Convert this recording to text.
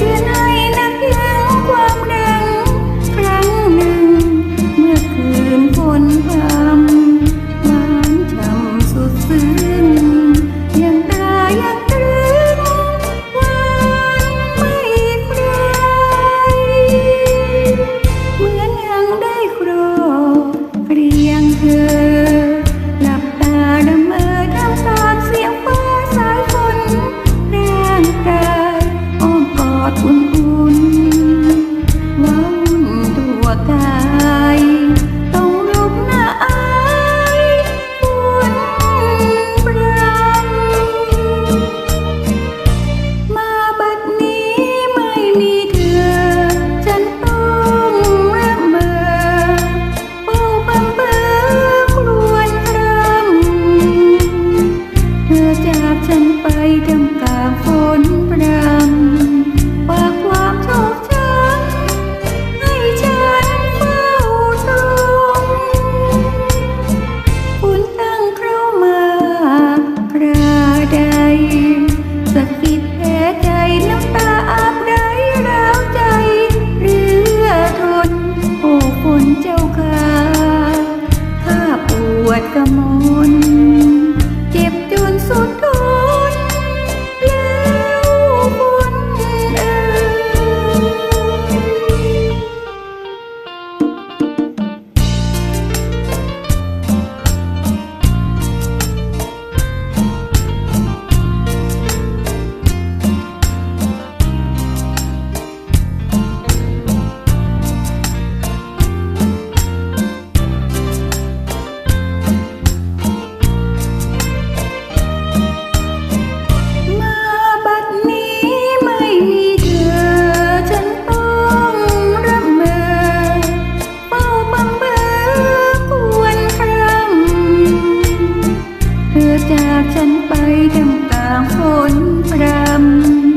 ที่หนนักหนาวความหนึ่งครั้งหนึ่ง เมื่อคืนฝนพาม วดกระมนากฉันไปทำกลางฝนพรำ